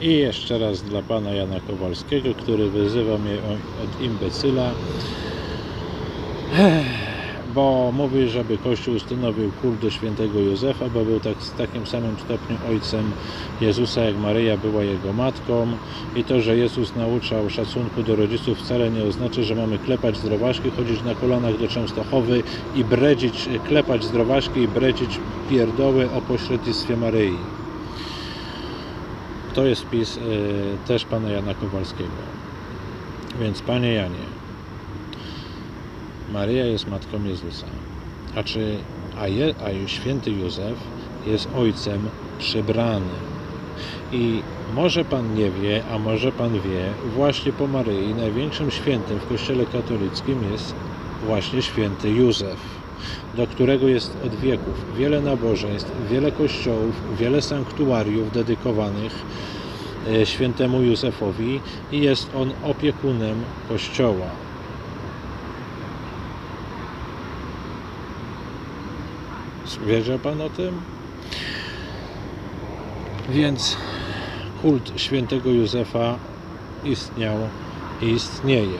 I jeszcze raz dla pana Jana Kowalskiego, który wyzywa mnie od imbecyla, bo mówi, żeby Kościół ustanowił kult do świętego Józefa, bo był tak, w takim samym stopniu ojcem Jezusa, jak Maryja była jego matką. I to, że Jezus nauczał szacunku do rodziców wcale nie oznacza, że mamy klepać zdrowaśki, chodzić na kolanach do Częstochowy i bredzić, klepać zdrowaśki i bredzić pierdoły o pośrednictwie Maryi. To jest wpis y, też pana Jana Kowalskiego. Więc panie Janie, Maryja jest matką Jezusa. A czy a, je, a święty Józef jest ojcem przybrany. I może pan nie wie, a może pan wie, właśnie po Maryi największym świętym w Kościele katolickim jest właśnie święty Józef, do którego jest od wieków wiele nabożeństw, wiele kościołów, wiele sanktuariów dedykowanych e, świętemu Józefowi i jest on opiekunem kościoła. Wiedział pan o tym? Więc kult świętego Józefa istniał i istnieje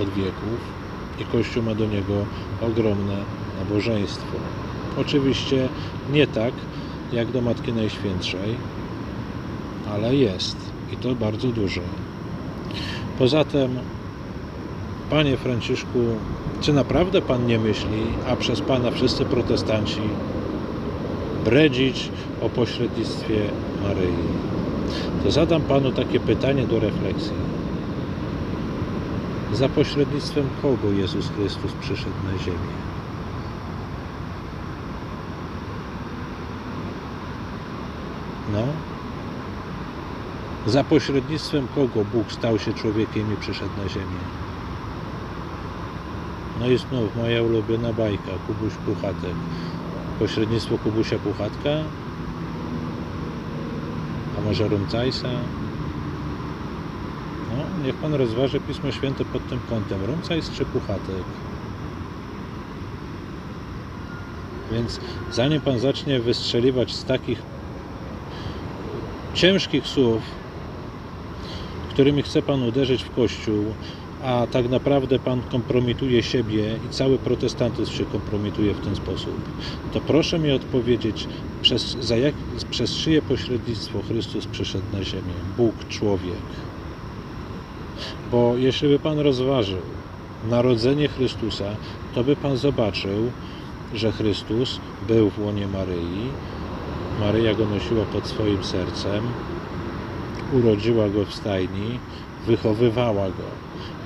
od wieków i Kościół ma do niego ogromne nabożeństwo. Oczywiście nie tak jak do Matki Najświętszej, ale jest i to bardzo duże. Poza tym, Panie Franciszku, czy naprawdę Pan nie myśli, a przez Pana wszyscy protestanci bredzić o pośrednictwie Maryi? To zadam Panu takie pytanie do refleksji. Za pośrednictwem kogo Jezus Chrystus przyszedł na ziemię? No? Za pośrednictwem kogo Bóg stał się człowiekiem i przyszedł na ziemię? No i znów moja ulubiona bajka, Kubuś Puchatek. Pośrednictwo Kubusia Puchatka? A może Rumcajsa? No, niech Pan rozważy Pismo Święte pod tym kątem. Rumcajs czy Puchatek? Więc zanim Pan zacznie wystrzeliwać z takich ciężkich słów, którymi chce Pan uderzyć w Kościół, a tak naprawdę Pan kompromituje siebie i cały protestantyzm się kompromituje w ten sposób, to proszę mi odpowiedzieć, przez, za jak, przez czyje pośrednictwo Chrystus przyszedł na ziemię? Bóg, człowiek. Bo jeśli by Pan rozważył narodzenie Chrystusa, to by Pan zobaczył, że Chrystus był w łonie Maryi, Maryja go nosiła pod swoim sercem, urodziła go w stajni, wychowywała go.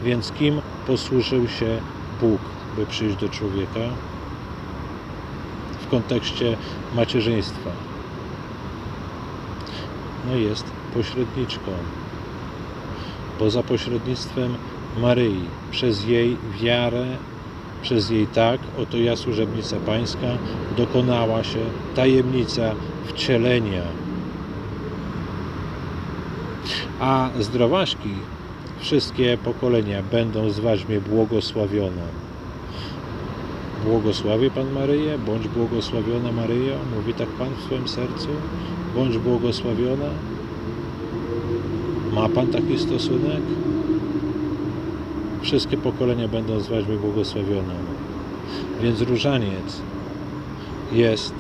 Więc kim posłużył się Bóg, by przyjść do człowieka? W kontekście macierzyństwa. No jest pośredniczką. Bo za pośrednictwem Maryi, przez jej wiarę, przez jej tak, oto ja służebnica pańska, dokonała się tajemnica wcielenia. A zdrowaśki wszystkie pokolenia będą zwać mnie błogosławioną. Błogosławi Pan Maryję, bądź błogosławiona Maryjo, mówi tak Pan w swoim sercu, bądź błogosławiona. Ma Pan taki stosunek? Wszystkie pokolenia będą zwać mnie błogosławioną. Więc różaniec jest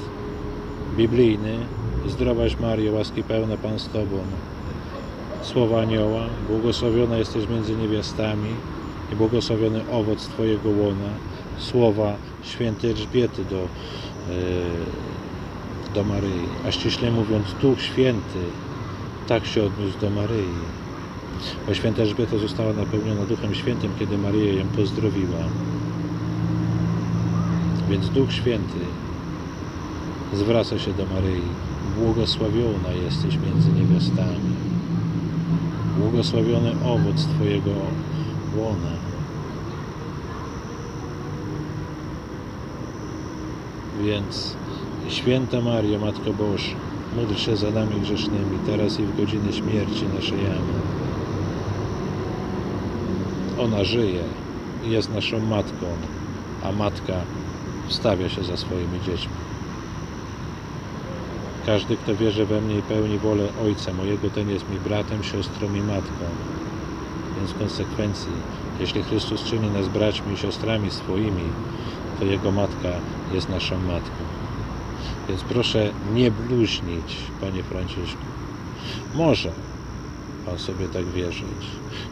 biblijny. Zdrowaś Mario, łaski pełna Pan z Tobą słowa anioła, błogosławiona jesteś między niewiastami i błogosławiony owoc Twojego łona, słowa świętej Elżbiety do, yy, do Maryi, a ściśle mówiąc Duch Święty tak się odniósł do Maryi, bo święta Elżbieta została napełniona Duchem Świętym, kiedy Maryja ją pozdrowiła. Więc Duch Święty zwraca się do Maryi, błogosławiona jesteś między niewiastami błogosławiony owoc Twojego łona. Więc święta Mario, Matko Boża, módl się za nami grzesznymi, teraz i w godzinę śmierci naszej. Amen. Ona żyje i jest naszą matką, a matka wstawia się za swoimi dziećmi. Każdy, kto wierzy we mnie i pełni wolę Ojca mojego, ten jest mi bratem, siostrą i matką. Więc w konsekwencji, jeśli Chrystus czyni nas braćmi i siostrami swoimi, to Jego matka jest naszą matką. Więc proszę nie bluźnić, Panie Franciszku. Może Pan sobie tak wierzyć,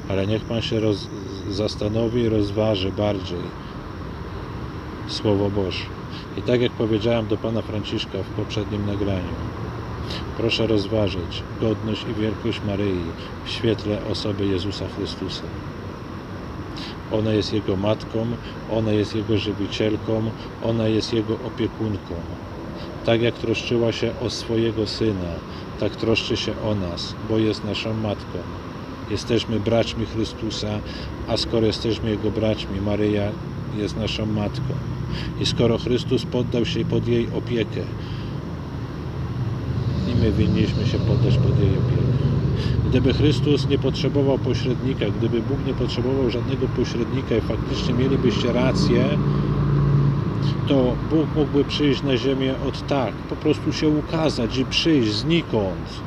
ale niech Pan się roz, zastanowi i rozważy bardziej Słowo Boże. I tak jak powiedziałem do Pana Franciszka w poprzednim nagraniu, proszę rozważyć godność i wielkość Maryi w świetle osoby Jezusa Chrystusa. Ona jest Jego matką, ona jest Jego żywicielką, ona jest Jego opiekunką. Tak jak troszczyła się o swojego Syna, tak troszczy się o nas, bo jest naszą matką. Jesteśmy braćmi Chrystusa, a skoro jesteśmy Jego braćmi, Maryja jest naszą matką. I skoro Chrystus poddał się pod jej opiekę, i my winniśmy się poddać pod jej opiekę. Gdyby Chrystus nie potrzebował pośrednika, gdyby Bóg nie potrzebował żadnego pośrednika i faktycznie mielibyście rację, to Bóg mógłby przyjść na ziemię od tak, po prostu się ukazać i przyjść znikąd.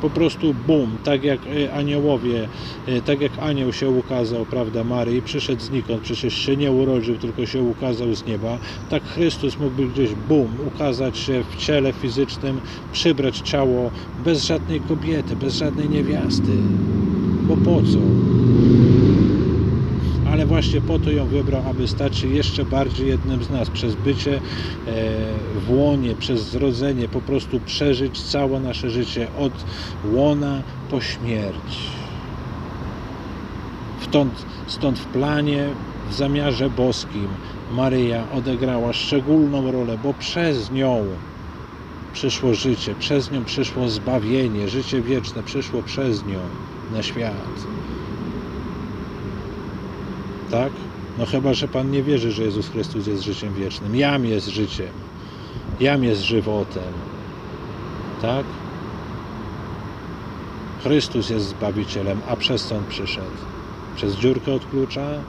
Po prostu bum, tak jak e, aniołowie, e, tak jak anioł się ukazał, prawda, Maryi, przyszedł znikąd, przecież się nie urodził, tylko się ukazał z nieba, tak Chrystus mógłby gdzieś bum, ukazać się w ciele fizycznym, przybrać ciało bez żadnej kobiety, bez żadnej niewiasty. Bo po co? Właśnie po to ją wybrał, aby stać się jeszcze bardziej jednym z nas, przez bycie e, w łonie, przez zrodzenie, po prostu przeżyć całe nasze życie od łona po śmierć. Stąd, stąd w planie, w zamiarze boskim Maryja odegrała szczególną rolę, bo przez nią przyszło życie, przez nią przyszło zbawienie, życie wieczne przyszło przez nią na świat. Tak? No chyba, że Pan nie wierzy, że Jezus Chrystus jest życiem wiecznym. Jam jest życiem. Jam jest żywotem. Tak? Chrystus jest Zbawicielem, a przez co On przyszedł? Przez dziurkę od klucza?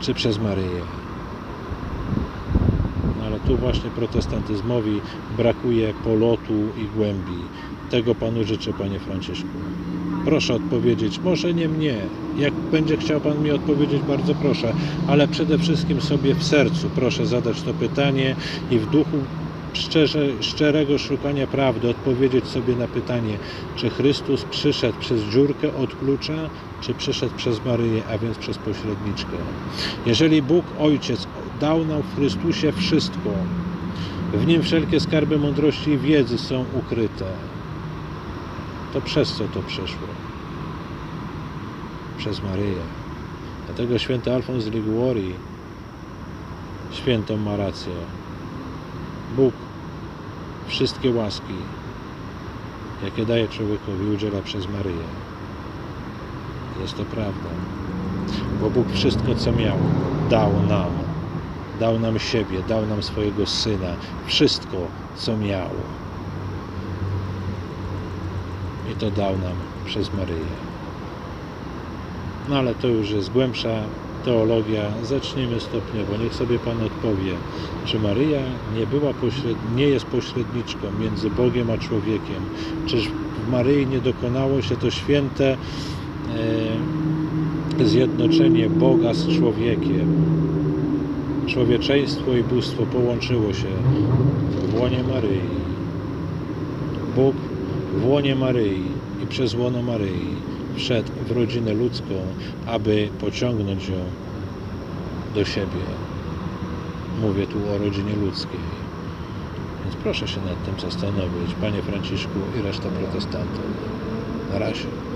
Czy przez Maryję? No ale tu właśnie protestantyzmowi brakuje polotu i głębi. Tego Panu życzę, Panie Franciszku. Proszę odpowiedzieć, może nie mnie. Jak będzie chciał Pan mi odpowiedzieć, bardzo proszę, ale przede wszystkim sobie w sercu proszę zadać to pytanie i w duchu szczerze, szczerego szukania prawdy odpowiedzieć sobie na pytanie, czy Chrystus przyszedł przez dziurkę od klucza, czy przyszedł przez Maryję, a więc przez pośredniczkę. Jeżeli Bóg Ojciec dał nam w Chrystusie wszystko, w Nim wszelkie skarby mądrości i wiedzy są ukryte, to przez co to przeszło? Przez Maryję. Dlatego święty Alfons z Liguori świętą ma rację. Bóg wszystkie łaski, jakie daje człowiekowi, udziela przez Maryję. Jest to prawda. Bo Bóg wszystko, co miał, dał nam. Dał nam siebie, dał nam swojego Syna. Wszystko, co miał. I to dał nam przez Maryję. No ale to już jest głębsza teologia. Zacznijmy stopniowo. Niech sobie Pan odpowie, czy Maryja nie, była pośred... nie jest pośredniczką między Bogiem a człowiekiem. Czyż w Maryi nie dokonało się to święte e, zjednoczenie Boga z człowiekiem. Człowieczeństwo i bóstwo połączyło się w łonie Maryi. Bóg w łonie Maryi i przez łono Maryi wszedł w rodzinę ludzką, aby pociągnąć ją do siebie. Mówię tu o rodzinie ludzkiej. Więc proszę się nad tym zastanowić, Panie Franciszku i reszta protestantów. Na razie.